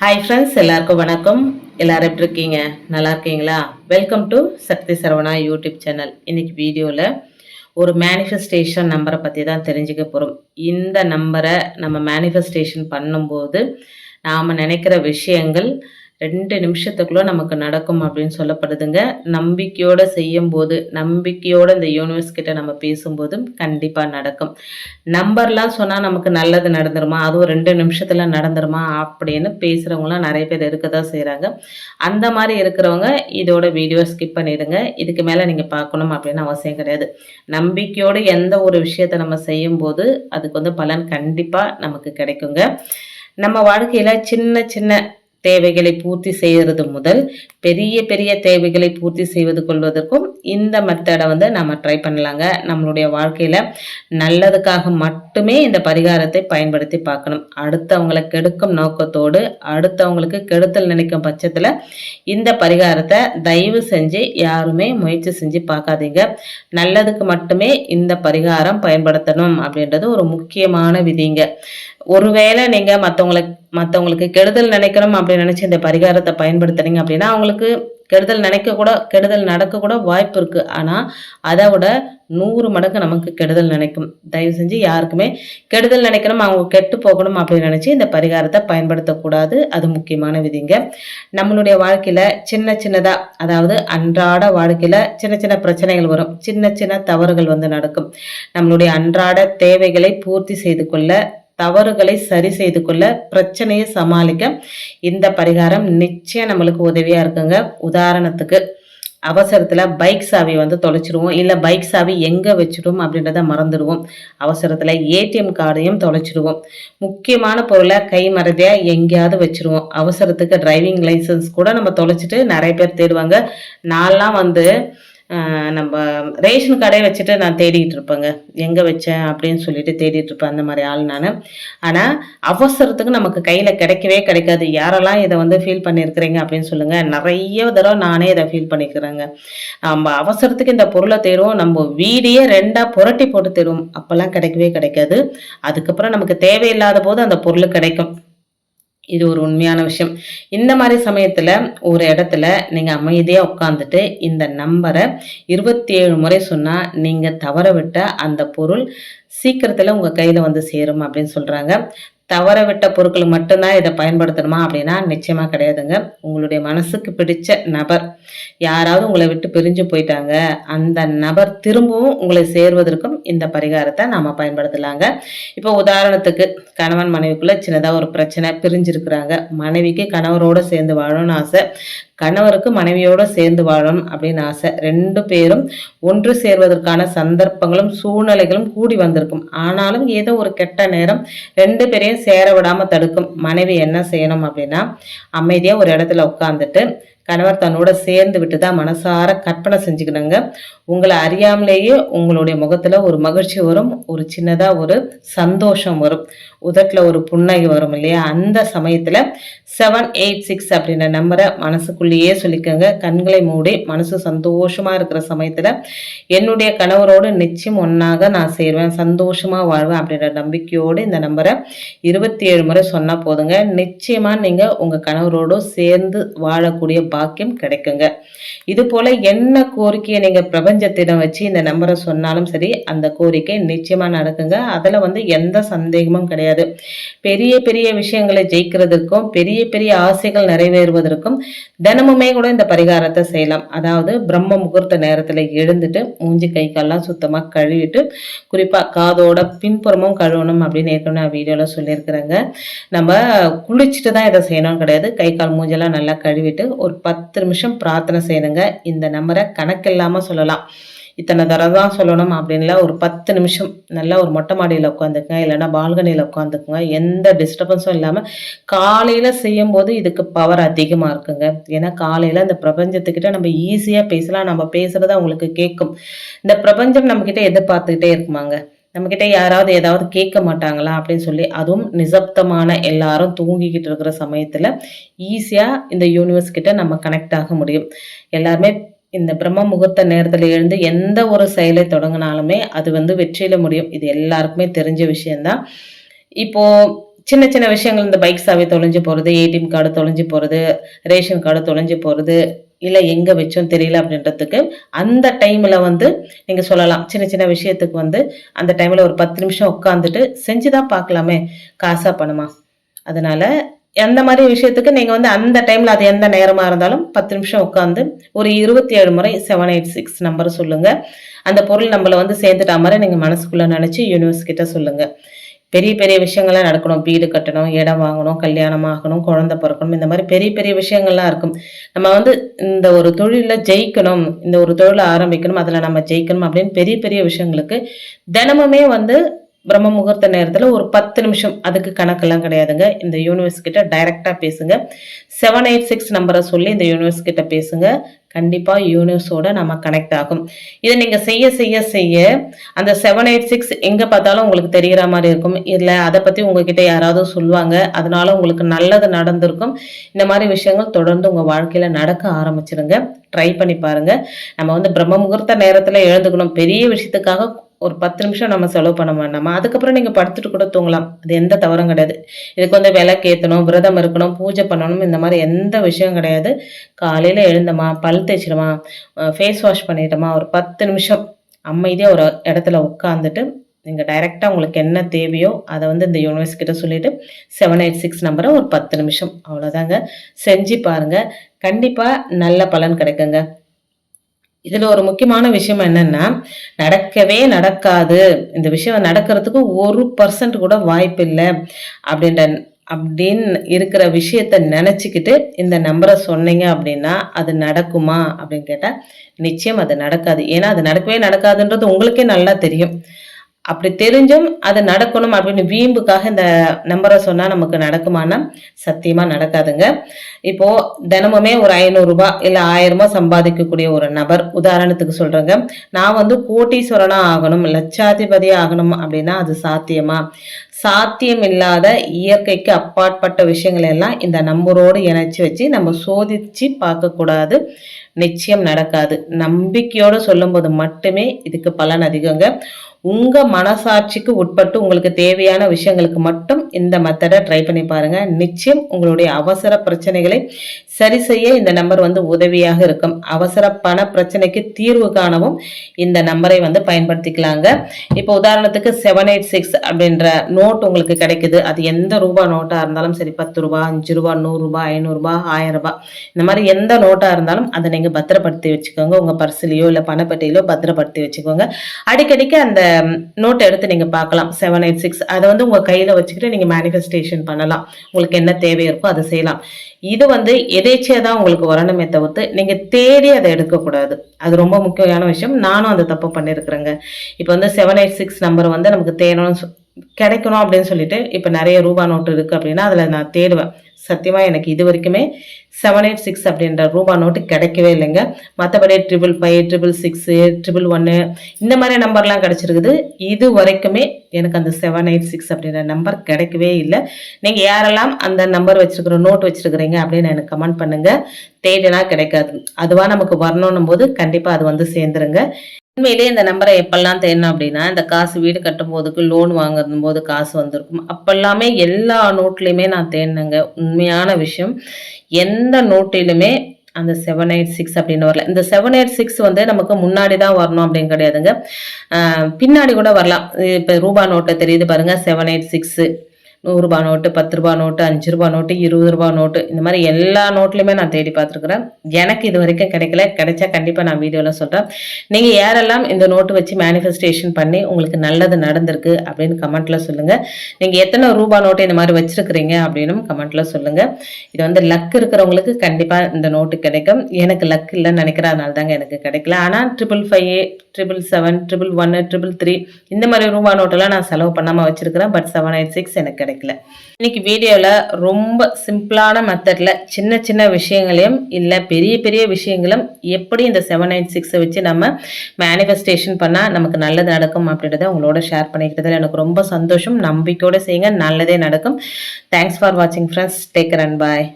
Hi friends எல்லாருக்கும் வணக்கம். எல்லாரும் எப்படி இருக்கீங்க? நல்லா இருக்கீங்களா? Welcome to Sakthi Saravana YouTube channel இன்னைக்கு வீடியோவில் ஒரு மேனிஃபெஸ்டேஷன் நம்பரை பற்றி தான் தெரிஞ்சுக்க போகிறோம் இந்த நம்பரை நம்ம மேனிஃபெஸ்டேஷன் பண்ணும்போது நாம் நினைக்கிற விஷயங்கள் ரெண்டு நிமிஷத்துக்குள்ளே நமக்கு நடக்கும் அப்படின்னு சொல்லப்படுதுங்க. நம்பிக்கையோடு செய்யும்போது நம்பிக்கையோடு இந்த யூனிவர்ஸ் கிட்ட நம்ம பேசும்போதும் கண்டிப்பாக நடக்கும். நம்பர்லாம் சொன்னால் நமக்கு நல்லது நடந்துருமா? அதுவும் ரெண்டு நிமிஷத்தில் நடந்துருமா? அப்படின்னு பேசுகிறவங்களாம் நிறைய பேர் இருக்க தான் செய்கிறாங்க அந்த மாதிரி இருக்கிறவங்க இதோட வீடியோ ஸ்கிப் பண்ணிடுங்க. இதுக்கு மேலே நீங்கள் பார்க்கணும் அப்படின்னு அவசியம் கிடையாது. நம்பிக்கையோடு எந்த ஒரு விஷயத்தை நம்ம செய்யும்போது அதுக்கு வந்து பலன் கண்டிப்பாக நமக்கு கிடைக்குங்க. நம்ம வாழ்க்கையில் சின்ன சின்ன தேவைகளை பூர்த்தி செய்கிறது முதல். பெரிய பெரிய தேவைகளை பூர்த்தி செய்வது கொள்வதற்கும் இந்த மெத்தடை வந்து நம்ம ட்ரை பண்ணலாங்க. நம்மளுடைய வாழ்க்கையில் நல்லதுக்காக மட்டுமே இந்த பரிகாரத்தை பயன்படுத்தி பார்க்கணும். அடுத்தவங்களை கெடுக்கும் நோக்கத்தோடு அடுத்தவங்களுக்கு கெடுத்தல் நினைக்கும் பட்சத்தில் இந்த பரிகாரத்தை தயவு செஞ்சு யாருமே முயற்சி செஞ்சு பார்க்காதீங்க. நல்லதுக்கு மட்டுமே இந்த பரிகாரம் பயன்படுத்தணும் அப்படின்றது ஒரு முக்கியமான விதிங்க. ஒருவேளை நீங்கள் மற்றவங்களை மற்றவங்களுக்கு கெடுதல் நினைக்கணும் அப்படின்னு நினச்சி இந்த பரிகாரத்தை பயன்படுத்துனீங்க அப்படின்னா அவங்களுக்கு கெடுதல் நினைக்க கூட கெடுதல் நடக்க கூட வாய்ப்பு இருக்குது ஆனால் அதை விட நூறு மடங்கு நமக்கு கெடுதல் நினைக்கும். தயவு செஞ்சு யாருக்குமே கெடுதல் நினைக்கணும் அவங்க கெட்டு போகணும் அப்படின்னு நினச்சி இந்த பரிகாரத்தை பயன்படுத்தக்கூடாது. அது முக்கியமான விதிங்க. நம்மளுடைய வாழ்க்கையில் சின்ன சின்னதாக அதாவது அன்றாட வாழ்க்கையில் சின்ன சின்ன பிரச்சனைகள் வரும். சின்ன சின்ன தவறுகள் வந்து நடக்கும். நம்மளுடைய அன்றாட தேவைகளை பூர்த்தி செய்து கொள்ள தவறுகளை சரி செய்து கொள்ள பிரச்சனையை சமாளிக்க இந்த பரிகாரம் நிச்சயம் நம்மளுக்கு உதவியா இருக்குங்க. உதாரணத்துக்கு அவசரத்தில் பைக் சாவி வந்து தொலைச்சிடுவோம் இல்லை பைக் சாவி எங்கே வச்சிடுவோம் அப்படின்றத மறந்துடுவோம். அவசரத்தில் ஏடிஎம் கார்டையும் தொலைச்சிடுவோம் முக்கியமான பொருளை கை மறதியாக எங்கேயாவது வச்சிருவோம். அவசரத்துக்கு டிரைவிங் லைசன்ஸ் கூட நம்ம தொலைச்சிட்டு நிறைய பேர் தேடுவாங்க. நான்லாம் வந்து நம்ம ரேஷன் கடை வச்சுட்டு நான் தேடிக்கிட்டு இருப்பேங்க. எங்கே வச்சேன் அப்படின்னு சொல்லிட்டு தேடிட்டு இருப்பேன் அந்த மாதிரி ஆள் நான். ஆனால் அவசரத்துக்கு நமக்கு கையில் கிடைக்கவே கிடைக்காது. யாரெல்லாம் இதை வந்து ஃபீல் பண்ணியிருக்கிறீங்க அப்படின்னு சொல்லுங்கள் நிறைய தடவை நானே இதை ஃபீல் பண்ணிக்கிறேங்க. நம்ம அவசரத்துக்கு இந்த பொருளை தேடுவோம். நம்ம வீடையே ரெண்டாக புரட்டி போட்டு தேடுவோம். அப்போல்லாம் கிடைக்கவே கிடைக்காது. அதுக்கப்புறம் நமக்கு தேவையில்லாத போது அந்த பொருள் கிடைக்கும். இது ஒரு உண்மையான விஷயம். இந்த மாதிரி சமயத்தில் ஒரு இடத்துல நீங்கள் அமைதியாக உட்காந்துட்டு இந்த நம்பரை இருபத்தி ஏழு முறை சொன்னால் நீங்கள் தவற விட்ட அந்த பொருள் சீக்கிரத்தில் உங்கள் கையில் வந்து சேரும் அப்படின்னு சொல்கிறாங்க தவற விட்ட பொருட்கள் மட்டும்தான் இதை பயன்படுத்தணுமா அப்படின்னா நிச்சயமாக கிடையாதுங்க. உங்களுடைய மனசுக்கு பிடிச்ச நபர் யாராவது உங்களை விட்டு பிரிஞ்சு போயிட்டாங்க. அந்த நபர் திரும்பவும் உங்களை சேர்வதற்கும் இந்த பரிகாரத்தை நாம் பயன்படுத்தலாங்க. இப்போ உதாரணத்துக்கு கணவன் மனைவிக்குள்ளே சின்னதாக ஒரு பிரச்சனை பிரிஞ்சிருக்கிறாங்க. மனைவிக்கு கணவரோட சேர்ந்து வாழணும்னு ஆசை. கணவருக்கு மனைவியோடு சேர்ந்து வாழணும் அப்படின்னு ஆசை. ரெண்டு பேரும் ஒன்று சேர்வதற்கான சந்தர்ப்பங்களும் சூழ்நிலைகளும் கூடி வந்து வந்திருக்கும். ஆனாலும் ஏதோ ஒரு கெட்ட நேரம் ரெண்டு பேரையும் சேர விடாம தடுக்கும். மனைவி என்ன செய்யணும் அப்படின்னா அமைதியா ஒரு இடத்துல உட்காந்துட்டு கணவர் தன்னோட சேர்ந்து விட்டு தான் மனசார கற்பனை செஞ்சுக்கணுங்க. உங்களை அறியாமலேயே உங்களுடைய முகத்துல ஒரு மகிழ்ச்சி வரும் ஒரு சின்னதாக ஒரு சந்தோஷம் வரும். உதட்டில் ஒரு புன்னகை வரும் இல்லையா? அந்த சமயத்தில் செவன் எயிட் சிக்ஸ் அப்படின்ற நம்பரை மனசுக்குள்ளேயே சொல்லிக்கோங்க. கண்களை மூடி மனசு சந்தோஷமாக இருக்கிற சமயத்தில் என்னுடைய கணவரோடு நிச்சயம் ஒன்றாக நான் சேருவேன். சந்தோஷமாக வாழ்வேன் அப்படின்ற நம்பிக்கையோடு இந்த நம்பரை இருபத்தி ஏழு முறை சொன்னால் போதுங்க. நிச்சயமாக நீங்கள் உங்கள் கணவரோடு சேர்ந்து வாழக்கூடிய பாக்கியம் கிடைக்குங்க. இது போல் என்ன கோரிக்கையை நீங்கள் பிரபஞ்சத்திடம் வச்சு இந்த நம்பரை சொன்னாலும் சரி அந்த கோரிக்கை நிச்சயமாக நடக்குங்க. அதில் வந்து எந்த சந்தேகமும் கிடையாது. பெரிய பெரிய விஷயங்களை ஜெயிக்கிறதுக்கும் பெரிய பெரிய ஆசைகள் நிறைவேறுவதற்கும் தினமுமே கூட இந்த பரிகாரத்தை செய்யலாம். அதாவது பிரம்ம முகூர்த்த நேரத்தில் எழுந்துட்டு மூஞ்சி கை கால்லாம் சுத்தமாக கழுவிட்டு குறிப்பாக காதோட பின்புறமும் கழுவணும் அப்படின்னு ஏற்கனவே நான் வீடியோவில் சொல்லியிருக்கிறேங்க. நம்ம குளிச்சுட்டு தான் இதை செய்யணும்னு கிடையாது. கை கால் மூஞ்செல்லாம் நல்லா கழுவிட்டு ஒரு பத்து நிமிஷம் பிரார்த்தனை செய்யணுங்க. இந்த நம்பரை கணக்கில்லாமல் சொல்லலாம். இத்தனை தடவை தான் சொல்லணும் அப்படின்லாம் ஒரு பத்து நிமிஷம் நல்லா ஒரு மொட்டை மாடியில் உட்காந்துக்குங்க இல்லைன்னா பால்கனியில் உட்காந்துக்குங்க. எந்த டிஸ்டர்பன்ஸும் இல்லாமல் காலையில் செய்யும்போது இதுக்கு பவர் அதிகமாக இருக்குங்க. ஏன்னா காலையில் இந்த பிரபஞ்சத்துக்கிட்ட நம்ம ஈஸியாக பேசலாம் நம்ம பேசுறது அவங்களுக்கு கேட்கும். இந்த பிரபஞ்சம் நம்மக்கிட்ட எதிர்பார்த்துக்கிட்டே இருக்குமாங்க. நம்மக்கிட்ட யாராவது ஏதாவது கேட்க மாட்டாங்களா அப்படின்னு சொல்லி அதுவும் நிசப்தமான எல்லாரும் தூங்கிக்கிட்டு இருக்கிற சமயத்தில் ஈஸியாக இந்த யூனிவர்ஸ் கிட்ட நம்ம கனெக்ட் ஆக முடியும். எல்லாருமே இந்த பிரம்ம முகூர்த்த நேரத்தில் எழுந்து எந்த ஒரு செயலை தொடங்கினாலுமே அது வந்து வெற்றியில முடியும். இது எல்லாருக்குமே தெரிஞ்ச விஷயம்தான். இப்போ சின்ன சின்ன விஷயங்கள் இந்த பைக் சாவி தொலைஞ்சு போகிறது ஏடிஎம் கார்டு தொலைஞ்சு போகிறது ரேஷன் கார்டு தொலைஞ்சு போகிறது இல்லை எங்கே வச்சோம் தெரியல அப்படின்றதுக்கு அந்த டைமில் வந்து நீங்கள் சொல்லலாம். சின்ன சின்ன விஷயத்துக்கு வந்து அந்த டைமில் ஒரு பத்து நிமிஷம் உட்காந்துட்டு செஞ்சு தான் பார்க்கலாமே. காசா பணமா? அதனால அந்த மாதிரி விஷயத்துக்கு நீங்கள் வந்து அந்த டைமில் அது எந்த நேரமாக இருந்தாலும் பத்து நிமிஷம் உட்காந்து ஒரு இருபத்தி ஏழு முறை செவன் எயிட் சிக்ஸ் நம்பர் சொல்லுங்கள் அந்த பொருள் நம்மளை வந்து சேர்ந்துட்டா மாதிரி நீங்கள் மனசுக்குள்ளே நினச்சி யூனிவர்ஸ் கிட்ட சொல்லுங்கள் பெரிய பெரிய விஷயங்கள்லாம் நடக்கணும். வீடு கட்டணும் இடம் வாங்கணும் கல்யாணம் ஆகணும் குழந்தை பிறக்கணும் இந்த மாதிரி பெரிய பெரிய விஷயங்கள்லாம் இருக்கும். நம்ம வந்து இந்த ஒரு தொழிலில் ஜெயிக்கணும் இந்த ஒரு தொழிலை ஆரம்பிக்கணும் அதில் நம்ம ஜெயிக்கணும் அப்படின்னு பெரிய பெரிய விஷயங்களுக்கு தினமுமே வந்து பிரம்ம முகூர்த்த நேரத்தில் ஒரு பத்து நிமிஷம் அதுக்கு கணக்கெல்லாம் கிடையாதுங்க. இந்த யூனிவர்ஸ் கிட்ட டைரெக்டாக பேசுங்க. செவன் எயிட் சிக்ஸ் நம்பரை சொல்லி இந்த யூனிவர்ஸ் கிட்ட பேசுங்க. கண்டிப்பாக யூனிவர்ஸோட நம்ம கனெக்ட் ஆகும். இதை நீங்கள் செய்ய செய்ய செய்ய அந்த செவன் எயிட் சிக்ஸ் எங்கே பார்த்தாலும் உங்களுக்கு தெரிகிற மாதிரி இருக்கும். இல்லை அதை பற்றி உங்ககிட்ட யாராவது சொல்லுவாங்க. அதனால உங்களுக்கு நல்லது நடந்திருக்கும். இந்த மாதிரி விஷயங்கள் தொடர்ந்து உங்கள் வாழ்க்கையில் நடக்க ஆரம்பிச்சிருங்க. ட்ரை பண்ணி பாருங்கள் நம்ம வந்து பிரம்ம முகூர்த்த நேரத்தில் எழுந்துக்கணும் பெரிய விஷயத்துக்காக ஒரு பத்து நிமிஷம் நம்ம செலவு பண்ண வேண்டாமா? அதுக்கப்புறம் நீங்கள் படுத்துட்டு கூட தூங்கலாம். அது எந்த தவறும் கிடையாது. இதுக்கு வந்து விளக்கு ஏற்றணும் விரதம் இருக்கணும் பூஜை பண்ணணும் இந்த மாதிரி எந்த விஷயம் கிடையாது. காலையில் எழுந்தமா பல் தேய்ச்சிடுமா ஃபேஸ் வாஷ் பண்ணிட்டோமா ஒரு பத்து நிமிஷம் அமைதியாக ஒரு இடத்துல உட்காந்துட்டு நீங்கள் டைரெக்டாக உங்களுக்கு என்ன தேவையோ அதை வந்து இந்த யூனிவர்ஸ் கிட்ட சொல்லிவிட்டு செவன் எயிட் சிக்ஸ் நம்பரை ஒரு பத்து நிமிஷம். அவ்வளோதாங்க செஞ்சு பாருங்கள் கண்டிப்பாக நல்ல பலன் கிடைக்குங்க. இதில் ஒரு முக்கியமான விஷயம் என்னென்னா நடக்கவே நடக்காது. இந்த விஷயம் நடக்கிறதுக்கு ஒரு பர்சன்ட் கூட வாய்ப்பு இல்லை. அப்படின்ற அப்படின்னு இருக்கிற விஷயத்த நினச்சிக்கிட்டு இந்த நம்பரை சொன்னீங்க அப்படின்னா அது நடக்குமா? அப்படின்னு கேட்டால் நிச்சயம் அது நடக்காது. ஏன்னா அது நடக்கவே நடக்காதுன்றது உங்களுக்கே நல்லா தெரியும். அப்படி தெரிஞ்சும் அது நடக்கணும் அப்படின்னு வீம்புக்காக இந்த நம்பரை சொன்னால் நமக்கு நடக்குமானா சத்தியமாக நடக்காதுங்க. இப்போ தினமுமே ஒரு ஐநூறுரூபா இல்லை ஆயிரம் சம்பாதிக்கக்கூடிய ஒரு நபர் உதாரணத்துக்கு சொல்கிறேங்க நான் வந்து கோட்டீஸ்வரனாக ஆகணும் லட்சாதிபதியாக ஆகணும் அப்படின்னா அது சாத்தியமா? சாத்தியம் இல்லாத இயற்கைக்கு அப்பாற்பட்ட விஷயங்கள் எல்லாம் இந்த நம்பரோடு இணைச்சி வச்சு நம்ம சோதித்து பார்க்கக்கூடாது. நிச்சயம் நடக்காது. நம்பிக்கையோடு சொல்லும்போது மட்டுமே இதுக்கு பலன் அதிகங்க. உங்கள் மனசாட்சிக்கு உட்பட்டு உங்களுக்கு தேவையான விஷயங்களுக்கு மட்டும் இந்த மெத்தடை ட்ரை பண்ணி பாருங்கள் நிச்சயம் உங்களுடைய அவசர பிரச்சனைகளை சரி செய்ய இந்த நம்பர் வந்து உதவியாக இருக்கும். அவசர பண பிரச்சனைக்கு தீர்வு காணவும் இந்த நம்பரை வந்து பயன்படுத்திக்கலாங்க. இப்போ உதாரணத்துக்கு செவன் எயிட் சிக்ஸ் அப்படின்ற நோட் உங்களுக்கு கிடைக்குது. அது எந்த ரூபா நோட்டாக இருந்தாலும் சரி பத்து ரூபா அஞ்சு ரூபா நூறுரூபா ஐநூறுரூபா ஆயிரம் ரூபாய் இந்த மாதிரி எந்த நோட்டாக இருந்தாலும் அதை நீங்கள் பத்திரப்படுத்தி வச்சுக்கோங்க. உங்கள் பர்சிலையோ இல்லை பணப்பட்டியிலோ பத்திரப்படுத்தி வச்சுக்கோங்க. அடிக்கடிக்கு அந்த நோட் எடுத்து நீங்கள் பார்க்கலாம். செவன் எயிட் சிக்ஸ் அதை வந்து உங்கள் கையில் வச்சுக்கிட்டு நீங்கள் மேனிஃபெஸ்டேஷன் பண்ணலாம். உங்களுக்கு என்ன தேவை இருக்கோ அதை செய்யலாம். இது வந்து எதேச்சியாக தான் உங்களுக்கு வரணுமே தவிர்த்து நீங்கள் தேடி அதை எடுக்கக்கூடாது. அது ரொம்ப முக்கியமான விஷயம். நானும் அந்த தப்பு பண்ணியிருக்கிறேங்க இப்போ வந்து செவன் எயிட் சிக்ஸ் நம்பர் வந்து நமக்கு தேடணும்னு கிடைக்கணும் அப்படின்னு சொல்லிட்டு இப்போ நிறைய ரூபா நோட்டு இருக்குது அப்படின்னா அதில் நான் தேடுவேன். சத்தியமாக எனக்கு இது வரைக்குமே செவன் எயிட் சிக்ஸ் அப்படின்ற ரூபா நோட்டு கிடைக்கவே இல்லைங்க. மற்றபடி triple five triple six triple ஒன்று இந்த மாதிரி நம்பர்லாம் கிடச்சிருக்குது. இது வரைக்குமே எனக்கு அந்த செவன் எயிட் சிக்ஸ் அப்படின்ற நம்பர் கிடைக்கவே இல்லை. நீங்கள் யாரெல்லாம் அந்த நம்பர் வச்சுருக்கிற நோட் வச்சுருக்கிறீங்க அப்படின்னு எனக்கு கமெண்ட் பண்ணுங்கள் தேடினா கிடைக்காது. அதுவாக நமக்கு வரணும் போது கண்டிப்பாக அது வந்து சேர்ந்துருங்க. உண்மையிலேயே இந்த நம்பரை எப்பெல்லாம் தேடணும் அப்படின்னா இந்த காசு வீடு கட்டும் போதுக்கு லோன் வாங்கும் போது காசு வந்திருக்கும். அப்பெல்லாமே எல்லா நோட்லையுமே நான் தேடினேங்க. உண்மையான விஷயம். எந்த நோட்டிலுமே அந்த செவன் எயிட் சிக்ஸ் அப்படின்னு வரல. இந்த செவன் எயிட் சிக்ஸ் வந்து நமக்கு முன்னாடி தான் வரணும் அப்படின்னு கிடையாதுங்க. பின்னாடி கூட வரலாம். இப்போ ரூபா நோட்டை தெரியுது பாருங்க செவன் எயிட் சிக்ஸு நூறுரூபா நோட்டு பத்து ரூபா நோட்டு அஞ்சு ரூபா நோட்டு இருபது ரூபா நோட்டு இந்த மாதிரி எல்லா நோட்லையுமே நான் தேடி பார்த்துருக்குறேன். எனக்கு இது வரைக்கும் கிடைக்கல. கிடைச்சா கண்டிப்பாக நான் வீடியோவில் சொல்கிறேன் நீங்கள் யாரெல்லாம் இந்த நோட்டு வச்சு மேனிஃபெஸ்டேஷன் பண்ணி உங்களுக்கு நல்லது நடந்திருக்கு அப்படின்னு கமெண்ட்டில் சொல்லுங்கள் நீங்கள் எத்தனை ரூபா நோட்டு இந்த மாதிரி வச்சுருக்கிறீங்க அப்படின்னும் கமெண்ட்டில் சொல்லுங்கள் இது வந்து லக் இருக்கிறவங்களுக்கு கண்டிப்பாக இந்த நோட்டு கிடைக்கும். எனக்கு லக் இல்லைன்னு நினைக்கிறதுனால தாங்க எனக்கு கிடைக்கல. ஆனால் triple five triple seven triple ஒன்று ட்ரிபிள் த்ரீ இந்த மாதிரி ரூபா நோட்டெல்லாம் நான் செலவு பண்ணாமல் வச்சுருக்கிறேன். பட் செவன் எயிட் சிக்ஸ் எனக்கு கிடைக்கல. இன்னைக்கு வீடியோவில் ரொம்ப சிம்பிளான மெத்தடில் சின்ன சின்ன விஷயங்களையும் இல்லை பெரிய பெரிய விஷயங்களும் எப்படி இந்த செவன் நைன் சிக்ஸை வச்சு நம்ம மேனிஃபெஸ்டேஷன் பண்ணால் நமக்கு நல்லது நடக்கும் அப்படின்றத உங்களோட ஷேர் பண்ணிக்கிட்டதில் எனக்கு ரொம்ப சந்தோஷம். நம்பிக்கையோடு செய்யுங்க. நல்லதே நடக்கும். தேங்க்ஸ் ஃபார் வாட்சிங் ஃப்ரெண்ட்ஸ் டேக் அண்ட் பாய்